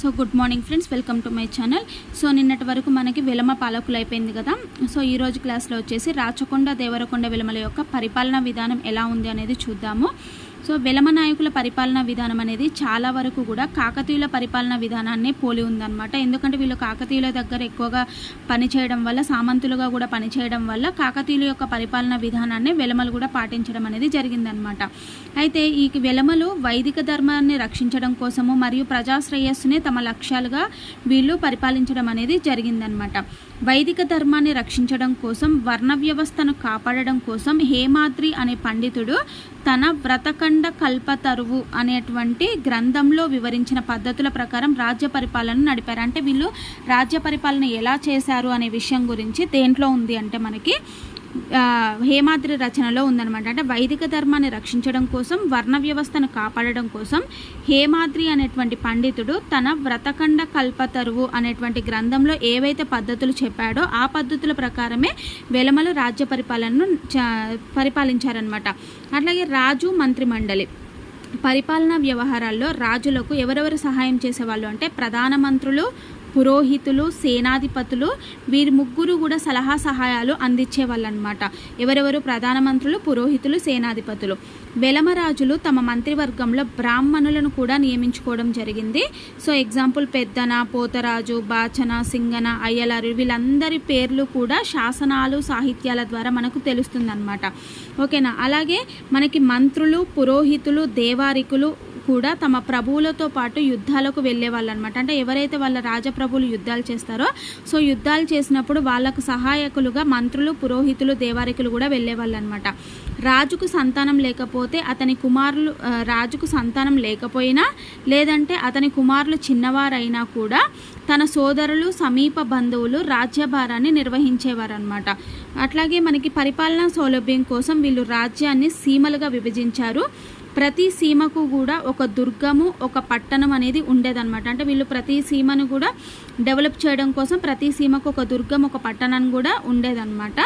So good morning friends welcome to my channel. So నిన్నటి వరకు మనకి విలమ పాలకులు అయిపోయింది కదా. సో ఈ రోజు క్లాస్లో వచ్చేసి రాచకొండ దేవరకొండ విలమల యొక్క పరిపాలనా విధానం ఎలా ఉంది అనేది చూద్దాము. సో వెలమ నాయకుల పరిపాలనా విధానం అనేది చాలా వరకు కూడా కాకతీయుల పరిపాలనా విధానాన్ని పోలి ఉందన్నమాట. ఎందుకంటే వీళ్ళు కాకతీయుల దగ్గర ఎక్కువగా పనిచేయడం వల్ల సామంతులుగా కూడా పనిచేయడం వల్ల కాకతీయుల యొక్క పరిపాలనా విధానాన్ని వెలమలు కూడా పాటించడం అనేది జరిగిందనమాట అయితే ఈ వెలమలు వైదిక ధర్మాన్ని రక్షించడం కోసము మరియు ప్రజాశ్రేయస్సునే తమ లక్ష్యాలుగా వీళ్ళు పరిపాలించడం అనేది జరిగిందనమాట వైదిక ధర్మాన్ని రక్షించడం కోసం వర్ణ వ్యవస్థను కాపాడడం కోసం హేమాద్రి అనే పండితుడు తన వ్రతకండ కల్పతరువు అనేటువంటి గ్రంథంలో వివరించిన పద్ధతుల ప్రకారం రాజ్య పరిపాలన నడిపారు. అంటే వీళ్ళు రాజ్య పరిపాలన ఎలా చేశారు అనే విషయం గురించి దేంట్లో ఉంది అంటే మనకి హేమాద్రి రచనలో ఉందన్నమాట. అంటే వైదిక ధర్మాన్ని రక్షించడం కోసం వర్ణ వ్యవస్థను కాపాడడం కోసం హేమాద్రి అనేటువంటి పండితుడు తన వ్రతకండ కల్పతరువు అనేటువంటి గ్రంథంలో ఏవైతే పద్ధతులు చెప్పాడో ఆ పద్ధతుల ప్రకారమే వెలమలు రాజ్య పరిపాలనను పరిపాలించారనమాట అట్లాగే రాజు మంత్రిమండలి. పరిపాలనా వ్యవహారాల్లో రాజులకు ఎవరెవరు సహాయం చేసేవాళ్ళు అంటే ప్రధానమంత్రులు పురోహితులు సేనాధిపతులు వీరి ముగ్గురు కూడా సలహా సహాయాలు అందించేవాళ్ళు అనమాట ఎవరెవరు? ప్రధానమంత్రులు పురోహితులు సేనాధిపతులు. వెలమరాజులు తమ మంత్రివర్గంలో బ్రాహ్మణులను కూడా నియమించుకోవడం జరిగింది. సో ఎగ్జాంపుల్ పెద్దన పోతరాజు బాచన సింగన అయ్యలారు వీళ్ళందరి పేర్లు కూడా శాసనాలు సాహిత్యాల ద్వారా మనకు తెలుస్తుందన్నమాట. ఓకేనా? అలాగే మనకి మంత్రులు పురోహితులు దేవారికులు కూడా తమ ప్రభువులతో పాటు యుద్ధాలకు వెళ్ళే వాళ్ళు అనమాట అంటే ఎవరైతే వాళ్ళ రాజప్రభువులు యుద్ధాలు చేస్తారో సో యుద్ధాలు చేసినప్పుడు వాళ్ళకు సహాయకులుగా మంత్రులు పురోహితులు దేవారికులు కూడా వెళ్ళేవాళ్ళు అనమాట రాజుకు సంతానం లేకపోతే అతని కుమారులు రాజుకు సంతానం లేకపోయినా లేదంటే అతని కుమారులు చిన్నవారైనా కూడా తన సోదరులు సమీప బంధువులు రాజ్యభారాన్ని నిర్వహించేవారనమాట అట్లాగే మనకి పరిపాలనా సౌలభ్యం కోసం వీళ్ళు రాజ్యాన్ని సీమలుగా విభజించారు. ప్రతి సీమకు కూడా ఒక దుర్గము ఒక పట్టణం అనేది ఉండేదన్నమాట. అంటే వీళ్ళు ప్రతి సీమను కూడా డెవలప్ చేయడం కోసం ప్రతి సీమకు ఒక దుర్గం ఒక పట్టణం కూడా ఉండేదన్నమాట.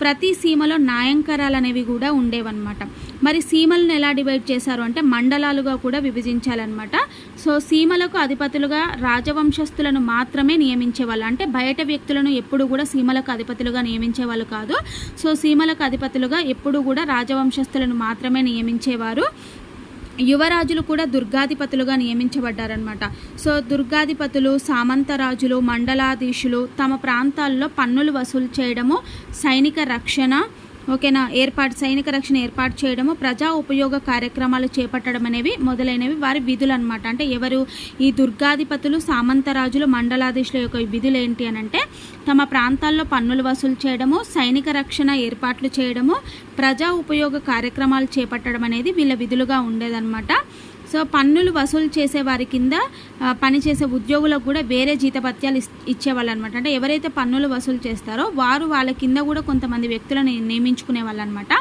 ప్రతి సీమలో నాయంకరాలు అనేవి కూడా ఉండేవన్నమాట. మరి సీమలను ఎలా డివైడ్ చేశారు అంటే మండలాలుగా కూడా విభజించాలన్నమాట. సో సీమలకు అధిపతులుగా రాజవంశస్థులను మాత్రమే నియమించేవాళ్ళు. అంటే బయట వ్యక్తులను ఎప్పుడు కూడా సీమలకు అధిపతులుగా నియమించేవాళ్ళు కాదు. సో సీమలకు అధిపతులుగా ఎప్పుడు కూడా రాజవంశస్థులను మాత్రమే నియమించేవారు. యువరాజులు కూడా దుర్గాధిపతులుగా నియమించబడ్డారనమాట సో దుర్గాధిపతులు సామంతరాజులు మండలాధీశులు తమ ప్రాంతాల్లో పన్నులు వసూలు చేయడము సైనిక రక్షణ ఓకేనా? ఏర్పాటు సైనిక రక్షణ ఏర్పాటు చేయడము ప్రజా ఉపయోగ కార్యక్రమాలు చేపట్టడం అనేవి మొదలైనవి వారి విధులు అనమాట అంటే ఎవరు ఈ దుర్గాధిపతులు సామంతరాజులు మండలాధీశుల యొక్క విధులు ఏంటి అని అంటే తమ ప్రాంతాల్లో పన్నులు వసూలు చేయడము సైనిక రక్షణ ఏర్పాట్లు చేయడము ప్రజా ఉపయోగ కార్యక్రమాలు చేపట్టడం అనేది వీళ్ళ విధులుగా ఉండేదన్నమాట. సో పన్నులు వసూలు చేసే వారి కింద పనిచేసే ఉద్యోగులకు కూడా వేరే జీతభత్యాలు ఇచ్చేవాళ్ళు అనమాట అంటే ఎవరైతే పన్నులు వసూలు చేస్తారో వారు వాళ్ళ కింద కూడా కొంతమంది వ్యక్తులను నియమించుకునే వాళ్ళు అనమాట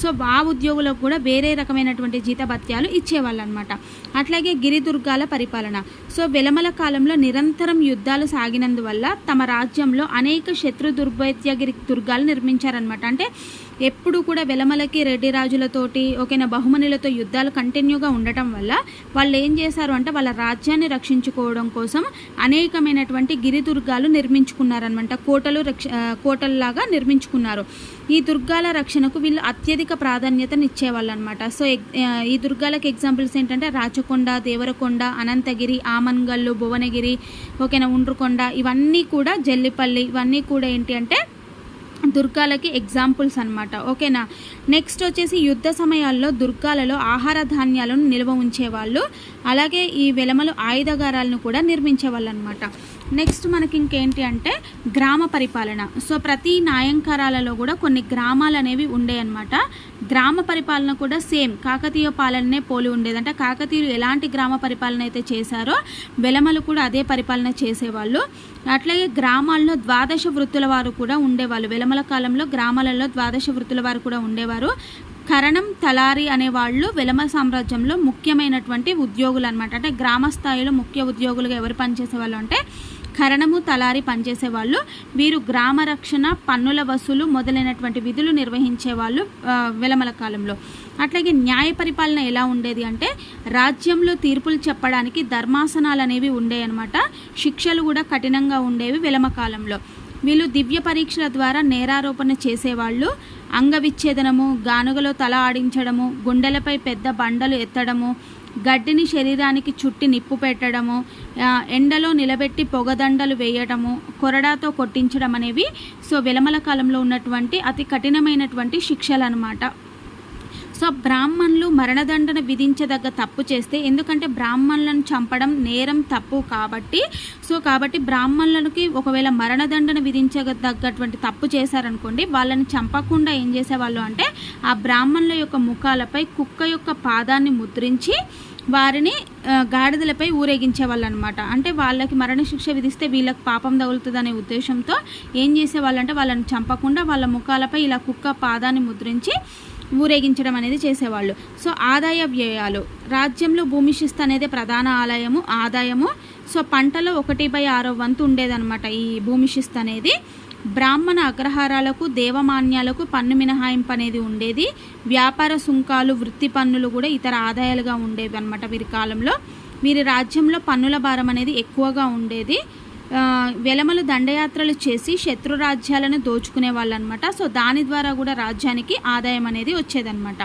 సో ఆ ఉద్యోగులకు కూడా వేరే రకమైనటువంటి జీతభత్యాలు ఇచ్చేవాళ్ళు అనమాట అట్లాగే గిరిదుర్గాల పరిపాలన. సో వెలమల కాలంలో నిరంతరం యుద్ధాలు సాగినందువల్ల తమ రాజ్యంలో అనేక శత్రు దుర్భేద్యగిరి దుర్గాలు నిర్మించారనమాట. అంటే ఎప్పుడు కూడా వెలమలకి రెడ్డి రాజులతోటి ఓకేనా బహుమనులతో యుద్ధాలు కంటిన్యూగా ఉండటం వల్ల వాళ్ళు ఏం చేశారు అంటే వాళ్ళ రాజ్యాన్ని రక్షించుకోవడం కోసం అనేకమైనటువంటి గిరిదుర్గాలు నిర్మించుకున్నారనమాట కోటలు రక్ష కోటల్లాగా నిర్మించుకున్నారు. ఈ దుర్గాల రక్షణకు వీళ్ళు అత్యధిక ప్రాధాన్యతను అనమాట సో ఈ దుర్గాలకు ఎగ్జాంపుల్స్ ఏంటంటే రాచకొండ దేవరకొండ అనంతగిరి ఆమన్గల్లు భువనగిరి ఓకేనా ఉండ్రుకొండ ఇవన్నీ కూడా జల్లిపల్లి ఇవన్నీ కూడా ఏంటి అంటే దుర్గాలకి ఎగ్జాంపుల్స్ అనమాట ఓకేనా? నెక్స్ట్ వచ్చేసి యుద్ధ సమయాల్లో దుర్గాలలో ఆహార ధాన్యాలను నిల్వ ఉంచేవాళ్ళు. అలాగే ఈ వెలమలు ఆయుధగారాలను కూడా నిర్మించేవాళ్ళు అనమాట నెక్స్ట్ మనకి ఇంకేంటి అంటే గ్రామ పరిపాలన. సో ప్రతి నాయంకారాలలో కూడా కొన్ని గ్రామాలు అనేవి ఉండేయన్నమాట. అనమాట గ్రామ పరిపాలన కూడా సేమ్. కాకతీయ పాలననే పోలి ఉండేది అంటే కాకతీయులు ఎలాంటి గ్రామ పరిపాలన అయితే చేశారో వెలమలు కూడా అదే పరిపాలన చేసేవాళ్ళు. అట్లాగే గ్రామాల్లో ద్వాదశ వృత్తుల వారు కూడా ఉండేవాళ్ళు. వెలమల కాలంలో గ్రామాలలో ద్వాదశ వృత్తుల వారు కూడా ఉండేవారు. కరణం తలారి అనేవాళ్ళు వెలమ సామ్రాజ్యంలో ముఖ్యమైనటువంటి ఉద్యోగులు అనమాట అంటే గ్రామ స్థాయిలో ముఖ్య ఉద్యోగులుగా ఎవరు పనిచేసేవాళ్ళు అంటే కరణము తలారి పనిచేసే వాళ్ళు వీరు గ్రామ రక్షణ పన్నుల వసూలు మొదలైనటువంటి విధులు నిర్వహించే వాళ్ళు వెలమల కాలంలో. అట్లాగే న్యాయ పరిపాలన ఎలా ఉండేది అంటే రాజ్యంలో తీర్పులు చెప్పడానికి ధర్మాసనాలు అనేవి ఉండేవి అనమాట శిక్షలు కూడా కఠినంగా ఉండేవి విలమ కాలంలో వీళ్ళు దివ్య పరీక్షల ద్వారా నేరారోపణ చేసేవాళ్ళు. అంగవిచ్ఛేదనము గానుగలో తల ఆడించడము గుండెలపై పెద్ద బండలు ఎత్తడము గడ్డిని శరీరానికి చుట్టి నిప్పు పెట్టడము ఎండలో నిలబెట్టి పొగదండలు వేయడము కొరడాతో కొట్టించడం అనేవి సో విలమల కాలంలో ఉన్నటువంటి అతి కఠినమైనటువంటి శిక్షలు అన్నమాట సో బ్రాహ్మణులు మరణదండన విధించదగ్గ తప్పు చేస్తే ఎందుకంటే బ్రాహ్మణులను చంపడం నేరం తప్పు కాబట్టి సో కాబట్టి బ్రాహ్మణులకి ఒకవేళ మరణదండన విధించదగ్గటువంటి తప్పు చేశారనుకోండి వాళ్ళని చంపకుండా ఏం చేసేవాళ్ళు అంటే ఆ బ్రాహ్మణుల యొక్క ముఖాలపై కుక్క యొక్క పాదాన్ని ముద్రించి వారిని గాడిదలపై ఊరేగించేవాళ్ళు అనమాట అంటే వాళ్ళకి మరణశిక్ష విధిస్తే వీళ్ళకి పాపం తగులుతుందనే ఉద్దేశంతో ఏం చేసేవాళ్ళంటే వాళ్ళని చంపకుండా వాళ్ళ ముఖాలపై ఇలా కుక్క పాదాన్ని ముద్రించి ఊరేగించడం అనేది చేసేవాళ్ళు. సో ఆదాయ వ్యయాలు. రాజ్యంలో భూమి శిస్తు అనేది ప్రధాన ఆలయము ఆదాయము. సో పంటలో ఒకటి బై ఆరో వంతు ఉండేదన్నమాట ఈ భూమి శిస్తు అనేది. బ్రాహ్మణ అగ్రహారాలకు దేవమాన్యాలకు పన్ను మినహాయింపు అనేది ఉండేది. వ్యాపార సుంకాలు వృత్తి పన్నులు కూడా ఇతర ఆదాయాలుగా ఉండేవి అనమాట వీరి కాలంలో. వీరి రాజ్యంలో పన్నుల భారం అనేది ఎక్కువగా ఉండేది. వెలమలు దండయాత్రలు చేసి శత్రు రాజ్యాలను దోచుకునే వాళ్ళు అనమాట సో దాని ద్వారా కూడా రాజ్యానికి ఆదాయం అనేది వచ్చేదన్నమాట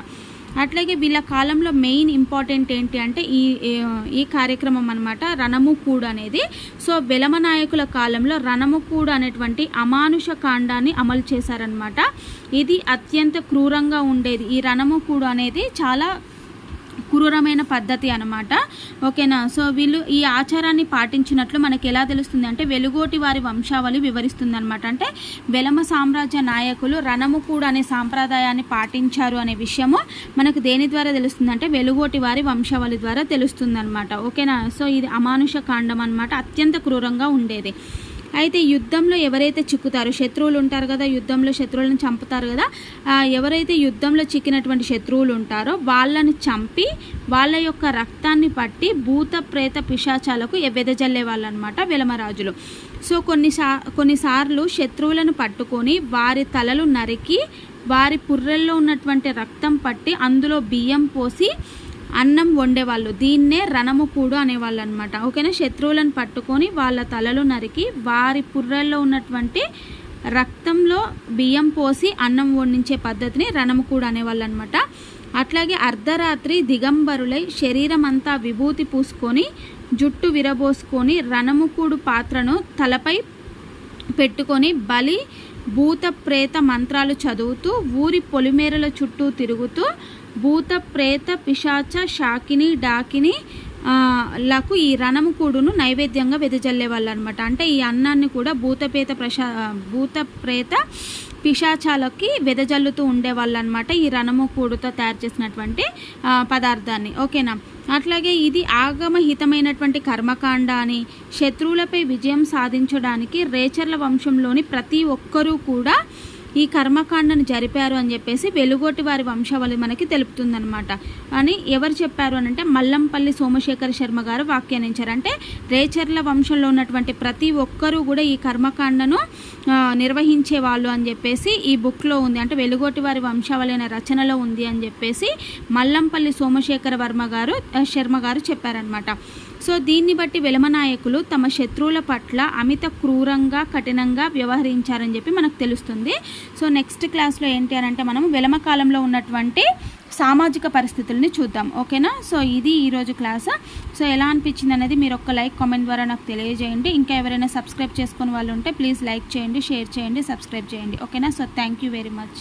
అట్లాగే వీళ్ళ కాలంలో మెయిన్ ఇంపార్టెంట్ ఏంటి అంటే ఈ ఈ- ఈ కార్యక్రమం అనమాట రణముకూడు అనేది. సో వెలమ నాయకుల కాలంలో రణముకూడు అనేటువంటి అమానుష కాండాన్ని అమలు చేశారనమాట. ఇది అత్యంత క్రూరంగా ఉండేది. ఈ రణముకూడు అనేది చాలా క్రూరమైన పద్ధతి అనమాట ఓకేనా? సో వీళ్ళు ఈ ఆచారాన్ని పాటించినట్లు మనకి ఎలా తెలుస్తుంది అంటే వెలుగోటి వారి వంశావళి వివరిస్తుంది అనమాట అంటే వెలమ సామ్రాజ్య నాయకులు రణముకూడు అనే సాంప్రదాయాన్ని పాటించారు అనే విషయము మనకు దేని ద్వారా తెలుస్తుంది అంటే వెలుగోటి వారి వంశావళి ద్వారా తెలుస్తుంది అనమాట ఓకేనా? సో ఇది అమానుష కాండం అనమాట అత్యంత క్రూరంగా ఉండేది. అయితే యుద్ధంలో ఎవరైతే చిక్కుతారో శత్రువులు ఉంటారు కదా యుద్ధంలో శత్రువులను చంపుతారు కదా ఎవరైతే యుద్ధంలో చిక్కినటువంటి శత్రువులు ఉంటారో వాళ్ళని చంపి వాళ్ళ యొక్క రక్తాన్ని పట్టి భూత ప్రేత పిశాచాలకు వెదజల్లే వాళ్ళు అనమాట వెలమరాజులు. సో కొన్నిసా కొన్నిసార్లు శత్రువులను పట్టుకొని వారి తలలు నరికి వారి పుర్రెల్లో ఉన్నటువంటి రక్తం పట్టి అందులో బియ్యం పోసి అన్నం వండేవాళ్ళు. దీన్నే రణముకూడు అనేవాళ్ళు అనమాట ఓకేనా? శత్రువులను పట్టుకొని వాళ్ళ తలలు నరికి వారి పుర్రల్లో ఉన్నటువంటి రక్తంలో బియ్యం పోసి అన్నం వండించే పద్ధతిని రణముకూడు అనేవాళ్ళు అనమాట అట్లాగే అర్ధరాత్రి దిగంబరులై శరీరం అంతా విభూతి పూసుకొని జుట్టు విరబోసుకొని రణముకూడు పాత్రను తలపై పెట్టుకొని బలి భూత ప్రేత మంత్రాలు చదువుతూ ఊరి పొలిమేరల చుట్టూ తిరుగుతూ భూత ప్రేత పిశాచ షాకిని డాకిని లకు ఈ రణముకూడును నైవేద్యంగా వెదజల్లే వాళ్ళు అనమాట అంటే ఈ అన్నాన్ని కూడా భూతపేత ప్రశా భూత ప్రేత పిశాచాలకి వెదజల్లుతూ ఉండేవాళ్ళు అనమాట ఈ రణముకూడుతో తయారు చేసినటువంటి పదార్థాన్ని. ఓకేనా? అట్లాగే ఇది ఆగమహితమైనటువంటి కర్మకాండ అని శత్రువులపై విజయం సాధించడానికి రేచర్ల వంశంలోని ప్రతి ఒక్కరూ కూడా ఈ కర్మకాండను జరిపారు అని చెప్పేసి వెలుగోటి వారి వంశావళి మనకి తెలుపుతుందనమాట అని ఎవరు చెప్పారు అని అంటే మల్లంపల్లి సోమశేఖర శర్మ గారు వ్యాఖ్యానించారు. అంటే రేచర్ల వంశంలో ఉన్నటువంటి ప్రతి ఒక్కరూ కూడా ఈ కర్మకాండను నిర్వహించే వాళ్ళు అని చెప్పేసి ఈ బుక్లో ఉంది. అంటే వెలుగోటి వారి వంశావళి అనే రచనలో ఉంది అని చెప్పేసి మల్లంపల్లి సోమశేఖర వర్మ గారు శర్మ గారు చెప్పారనమాట సో దీన్ని బట్టి వెలమ నాయకులు తమ శత్రువుల పట్ల అమిత క్రూరంగా కఠినంగా వ్యవహరించారని చెప్పి మనకు తెలుస్తుంది. సో నెక్స్ట్ క్లాస్లో ఏంటి అని అంటే మనం వెలమ కాలంలో ఉన్నటువంటి సామాజిక పరిస్థితుల్ని చూద్దాం. ఓకేనా? సో ఇది ఈరోజు క్లాస్. సో ఎలా అనిపించింది అనేది మీరు ఒక్క లైక్ కామెంట్ ద్వారా నాకు తెలియజేయండి. ఇంకా ఎవరైనా సబ్స్క్రైబ్ చేసుకుని వాళ్ళు ఉంటే ప్లీజ్ లైక్ చేయండి షేర్ చేయండి సబ్స్క్రైబ్ చేయండి. ఓకేనా? So thank you very much.